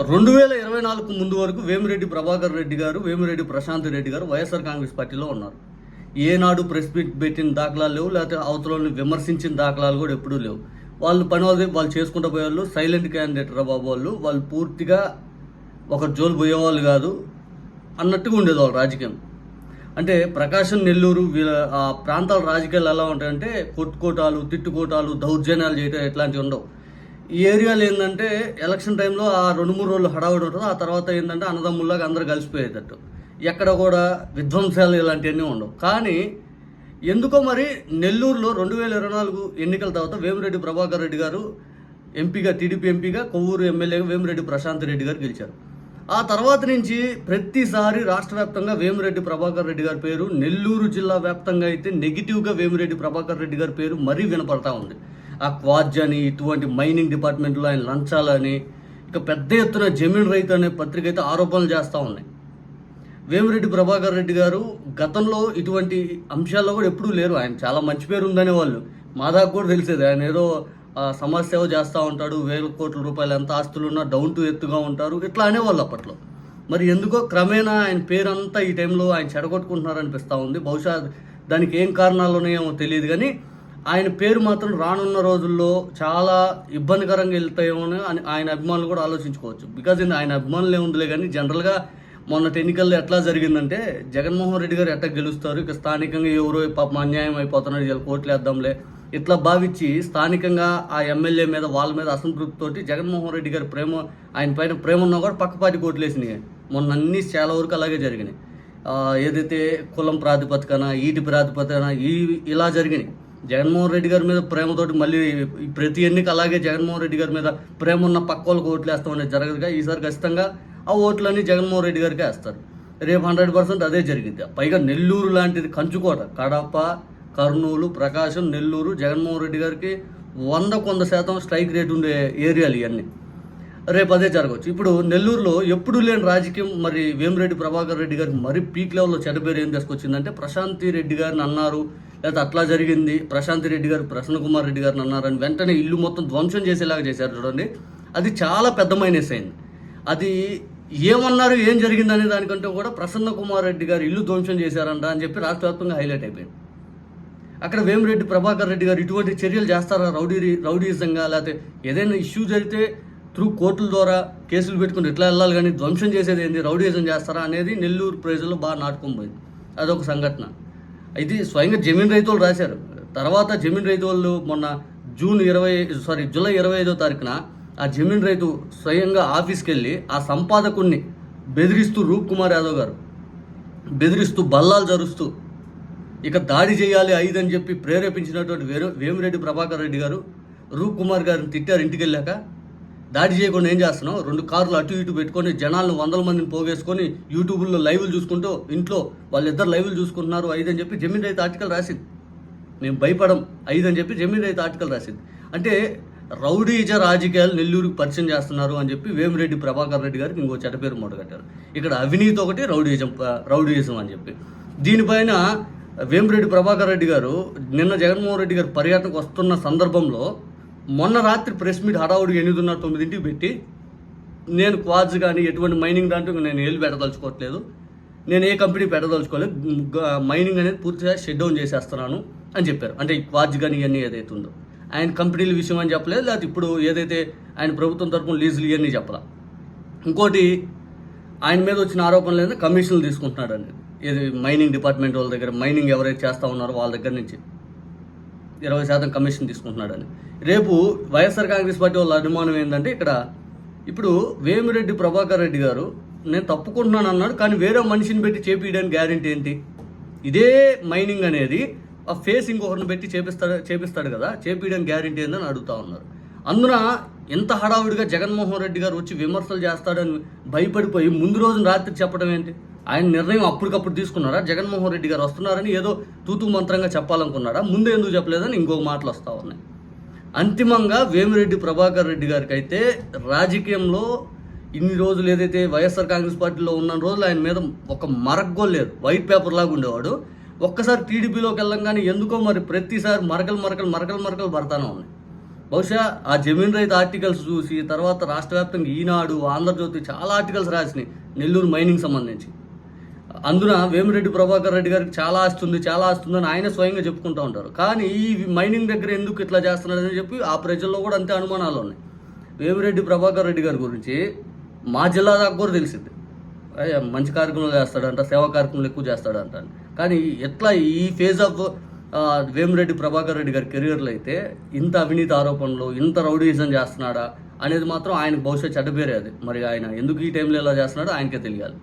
రెండు వేల ఇరవై నాలుగు ముందు వరకు వేమిరెడ్డి ప్రభాకర్ రెడ్డి గారు వేమిరెడ్డి ప్రశాంత్ రెడ్డి గారు వైఎస్ఆర్ కాంగ్రెస్ పార్టీలో ఉన్నారు. ఏనాడు ప్రెస్ మీట్ పెట్టిన దాఖలాలు లేవు లేకపోతే అవతలని విమర్శించిన దాఖలాలు కూడా ఎప్పుడూ లేవు. వాళ్ళు పని వాళ్ళది వాళ్ళు చేసుకుంటూ పోయేవాళ్ళు సైలెంట్ క్యాండిడేట్ రా బాబు వాళ్ళు వాళ్ళు పూర్తిగా ఒక జోలు పోయేవాళ్ళు కాదు అన్నట్టుగా ఉండేది వాళ్ళ రాజకీయం. అంటే ప్రకాశం నెల్లూరు వీళ్ళ ఆ ప్రాంతాల రాజకీయాలు ఎలా ఉంటాయంటే కొట్టుకోటాలు తిట్టుకోటాలు దౌర్జన్యాలు చేయటం ఇట్లాంటివి ఉండవు. ఈ ఏరియాలో ఏంటంటే ఎలక్షన్ టైంలో ఆ రెండు మూడు రోజులు హడావుడి ఉంటుంది. ఆ తర్వాత ఏంటంటే అన్నదమ్ముల్లాగా అందరూ కలిసిపోయేటట్టు. ఎక్కడ కూడా విధ్వంసాలు ఇలాంటివన్నీ ఉండవు. కానీ ఎందుకో మరి నెల్లూరులో రెండు వేల ఇరవై నాలుగు ఎన్నికల తర్వాత వేమిరెడ్డి ప్రభాకర్ రెడ్డి గారు ఎంపీగా టీడీపీ ఎంపీగా కొవ్వూరు ఎమ్మెల్యేగా వేమిరెడ్డి ప్రశాంత్ రెడ్డి గారు గెలిచారు. ఆ తర్వాత నుంచి ప్రతిసారి రాష్ట్ర వ్యాప్తంగా వేమిరెడ్డి ప్రభాకర్ రెడ్డి గారి పేరు నెల్లూరు జిల్లా వ్యాప్తంగా అయితే నెగిటివ్గా వేమిరెడ్డి ప్రభాకర్ రెడ్డి గారి పేరు మరీ వినపడతా ఉంది. ఆ క్వాజ్ అని ఇటువంటి మైనింగ్ డిపార్ట్మెంట్లో ఆయన లంచాలని ఇక పెద్ద ఎత్తున జమీన్ రైతు అనే పత్రిక అయితే ఆరోపణలు చేస్తూ ఉన్నాయి. వేమిరెడ్డి ప్రభాకర్ రెడ్డి గారు గతంలో ఇటువంటి అంశాల్లో కూడా ఎప్పుడూ లేరు. ఆయన చాలా మంచి పేరు ఉందనే వాళ్ళు. మా దాకా కూడా తెలిసేది. ఆయన ఏదో సమాజ్ సమాజ సేవ చేస్తూ ఉంటాడు వేల కోట్ల రూపాయలు ఎంత ఆస్తులు ఉన్నా డౌన్ టు ఎత్తుగా ఉంటారు. ఇట్లా అనేవాళ్ళు అప్పట్లో. మరి ఎందుకో క్రమేణా ఆయన పేరంతా ఈ టైంలో ఆయన చెడగొట్టుకుంటున్నారు అనిపిస్తూ ఉంది. బహుశా దానికి ఏం కారణాలు ఉన్నాయేమో తెలియదు కానీ ఆయన పేరు మాత్రం రానున్న రోజుల్లో చాలా ఇబ్బందికరంగా వెళ్తాయేమో అని ఆయన అభిమానులు కూడా ఆలోచించుకోవచ్చు. బికాజ్ ఆయన అభిమానులు ఏముందిలే కానీ జనరల్గా మొన్నటి ఎన్నికల్లో ఎట్లా జరిగిందంటే జగన్మోహన్ రెడ్డి గారు ఎట్లా గెలుస్తారు ఇక స్థానికంగా ఎవరో పాపం అన్యాయం అయిపోతున్నారు ఇలా కోట్లు వేద్దాంలే ఇట్లా భావించి స్థానికంగా ఆ ఎమ్మెల్యే మీద వాళ్ళ మీద అసంతృప్తితోటి జగన్మోహన్ రెడ్డి గారి ప్రేమ ఆయన పైన ప్రేమ ఉన్నా కూడా పక్కపాటి కోట్లేసినాయి మొన్న అన్ని చాలా వరకు అలాగే జరిగినాయి. ఏదైతే కులం ప్రాతిపదికన ఈటి ప్రాతిపదికన ఈ ఇలా జరిగినాయి. జగన్మోహన్ రెడ్డి గారి మీద ప్రేమతోటి మళ్ళీ ప్రతి ఎన్నిక అలాగే జగన్మోహన్ రెడ్డి గారి మీద ప్రేమ ఉన్న పక్క వాళ్ళకి ఓట్లు వేస్తాం అనేది జరగదుగా ఈసారి ఖచ్చితంగా ఆ ఓట్లన్నీ జగన్మోహన్ రెడ్డి గారికి వేస్తారు. రేపు హండ్రెడ్ పర్సెంట్ అదే జరిగింది. పైగా నెల్లూరు లాంటిది కంచుకోట కడప కర్నూలు ప్రకాశం నెల్లూరు జగన్మోహన్ రెడ్డి గారికి వంద కొంద శాతం స్ట్రైక్ రేట్ ఉండే ఏరియాలు ఇవన్నీ. రేపు అదే జరగవచ్చు. ఇప్పుడు నెల్లూరులో ఎప్పుడు లేని రాజకీయం మరి వేమిరెడ్డి ప్రభాకర్ రెడ్డి గారికి మరి పీక్ లెవెల్లో చెడపేరు ఏం తీసుకొచ్చిందంటే ప్రశాంతి రెడ్డి గారిని అన్నారు. లేకపోతే అట్లా జరిగింది. ప్రశాంతి రెడ్డి గారు ప్రసన్న కుమార్ రెడ్డి గారిని అన్నారని వెంటనే ఇల్లు మొత్తం ధ్వంసం చేసేలాగా చేశారు చూడండి. అది చాలా పెద్ద మైనస్ అయింది. అది ఏమన్నారు ఏం జరిగిందనే దానికంటే కూడా ప్రసన్న కుమార్ రెడ్డి గారు ఇల్లు ధ్వంసం చేశారంట అని చెప్పి రాష్ట్ర వ్యాప్తంగా హైలైట్ అయిపోయింది. అక్కడ వేమిరెడ్డి ప్రభాకర్ రెడ్డి గారు ఇటువంటి చర్యలు చేస్తారా? రౌడీ రౌడీజంగా లేకపోతే ఏదైనా ఇష్యూ జరిగితే త్రూ కోర్టుల ద్వారా కేసులు పెట్టుకుని ఎట్లా వెళ్ళాలి కానీ ధ్వంసం చేసేది ఏంది? రౌడీజం చేస్తారా? అనేది నెల్లూరు ప్రజల్లో బాగా నాటుకొని పోయింది. అదొక సంఘటన. ఇది స్వయంగా జమీన్ రైతులు రాశారు. తర్వాత జమీన్ రైతు వాళ్ళు మొన్న జూన్ ఇరవై సారీ జూలై ఇరవై ఐదో తారీఖున ఆ జమీన్ రైతు స్వయంగా ఆఫీస్కి వెళ్ళి ఆ సంపాదకుణ్ణి బెదిరిస్తూ రూప్ కుమార్ యాదవ్ గారు బెదిరిస్తూ బల్లాలు జరుస్తూ ఇక దాడి చేయాలి ఐదని చెప్పి ప్రేరేపించినటువంటి వేరు వేమిరెడ్డి ప్రభాకర్ రెడ్డి గారు రూప్ కుమార్ గారిని తిట్టారు ఇంటికి వెళ్ళాక దాడి చేయకుండా ఏం చేస్తున్నావు? రెండు కార్లు అటు ఇటు పెట్టుకొని జనాలను వందల మందిని పోగేసుకొని యూట్యూబ్లో లైవ్లు చూసుకుంటూ ఇంట్లో వాళ్ళిద్దరు లైవ్లు చూసుకుంటున్నారు ఐదని చెప్పి జమీన్ రైతు ఆర్టికల్ రాసింది. మేము భయపడం ఐదు అని చెప్పి జమీన్ రైతు ఆర్టికల్ రాసింది. అంటే రౌడీజ రాజకీయాలు నెల్లూరుకి పరిచయం చేస్తున్నారు అని చెప్పి వేమిరెడ్డి ప్రభాకర్ రెడ్డి గారికి ఇంకో చెడ్డ పేరు మూటగట్టారు ఇక్కడ అవినీతి ఒకటి రౌడీజం రౌడీజం అని చెప్పి. దీనిపైన వేమిరెడ్డి ప్రభాకర్ రెడ్డి గారు నిన్న జగన్మోహన్ రెడ్డి గారు పర్యటనకు వస్తున్న సందర్భంలో మొన్న రాత్రి ప్రెస్ మీట్ హడావుడి ఎనిమిదిన్నర తొమ్మిదింటికి పెట్టి నేను క్వాజ్ కానీ ఎటువంటి మైనింగ్ దాంట్లో నేను ఏళ్ళు పెట్టదలుచుకోవట్లేదు. నేను ఏ కంపెనీ పెట్టదలుచుకోలేదు. మైనింగ్ అనేది పూర్తిగా షట్ డౌన్ చేసేస్తున్నాను అని చెప్పారు. అంటే ఈ క్వాజ్ కానీ ఇవన్నీ ఏదైతే ఉందో. ఆయన కంపెనీల విషయం అని చెప్పలేదు. లేకపోతే ఇప్పుడు ఏదైతే ఆయన ప్రభుత్వం తరపున లీజులు ఇవన్నీ చెప్పలా. ఇంకోటి ఆయన మీద వచ్చిన ఆరోపణలు ఏంటంటే కమిషన్లు తీసుకుంటున్నాడు అండి ఏది మైనింగ్ డిపార్ట్మెంట్ వాళ్ళ దగ్గర మైనింగ్ ఎవరైతే చేస్తూ ఉన్నారో వాళ్ళ దగ్గర నుంచి. ఇరవై శాతం కమిషన్ తీసుకుంటున్నాడని. రేపు వైఎస్ఆర్ కాంగ్రెస్ పార్టీ వాళ్ళ అనుమానం ఏంటంటే ఇక్కడ ఇప్పుడు వేమిరెడ్డి ప్రభాకర్ రెడ్డి గారు నేను తప్పుకుంటున్నాను అన్నాడు కానీ వేరే మనిషిని పెట్టి చేపించడానికి గ్యారెంటీ ఏంటి? ఇదే మైనింగ్ అనేది ఆ ఫేస్ ఇంకొకరిని పెట్టి చేపిస్తాడు చేపిస్తాడు కదా చేపించడానికి గ్యారంటీ ఏందని అడుగుతా ఉన్నారు. అందున ఎంత హడావుడిగా జగన్మోహన్ రెడ్డి గారు వచ్చి విమర్శలు చేస్తాడని భయపడిపోయి ముందు రోజున రాత్రి చెప్పడం ఏంటి? ఆయన నిర్ణయం అప్పటికప్పుడు తీసుకున్నారా జగన్మోహన్ రెడ్డి గారు వస్తున్నారని ఏదో తూతు మంత్రంగా చెప్పాలనుకున్నారా ముందే ఎందుకు చెప్పలేదని ఇంకొక మాటలు వస్తూ ఉన్నాయి. అంతిమంగా వేమిరెడ్డి ప్రభాకర్ రెడ్డి గారికి అయితే రాజకీయంలో ఇన్ని రోజులు ఏదైతే వైఎస్ఆర్ కాంగ్రెస్ పార్టీలో ఉన్న రోజులు ఆయన మీద ఒక మరగ్గో లేదు. వైట్ పేపర్ లాగా ఉండేవాడు. ఒక్కసారి టీడీపీలోకి వెళ్ళంగానే ఎందుకో మరి ప్రతిసారి మరకలు మరకలు మరకలు మరకలు పడతానే ఉన్నాయి. బహుశా ఆ జమీన్ రైతు ఆర్టికల్స్ చూసి తర్వాత రాష్ట్ర వ్యాప్తంగా ఈనాడు ఆంధ్రజ్యోతి చాలా ఆర్టికల్స్ రాసినాయి. నెల్లూరు మైనింగ్ సంబంధించి. అందున వేమిరెడ్డి ప్రభాకర్ రెడ్డి గారికి చాలా ఆస్తి ఉంది చాలా ఆస్తి ఉందని ఆయన స్వయంగా చెప్పుకుంటూ ఉంటారు. కానీ ఈ మైనింగ్ దగ్గర ఎందుకు ఇట్లా చేస్తున్నాడని చెప్పి ఆ ప్రజల్లో కూడా అంతే అనుమానాలు ఉన్నాయి. వేమిరెడ్డి ప్రభాకర్ రెడ్డి గారి గురించి మా జిల్లా దాకా కూడా తెలిసింది. అయ్యా, మంచి కార్యక్రమాలు చేస్తాడంట సేవా కార్యక్రమాలు ఎక్కువ చేస్తాడంట కానీ ఎట్లా ఈ ఫేజ్ ఆఫ్ వేమిరెడ్డి ప్రభాకర్ రెడ్డి గారి కెరియర్లో అయితే ఇంత అవినీతి ఆరోపణలు ఇంత రౌడీజం చేస్తున్నాడా అనేది మాత్రం ఆయనకు బహుశా చెడ్డ పేరే అది. మరి ఆయన ఎందుకు ఈ టైంలో ఇలా చేస్తున్నాడో ఆయనకే తెలియాలి.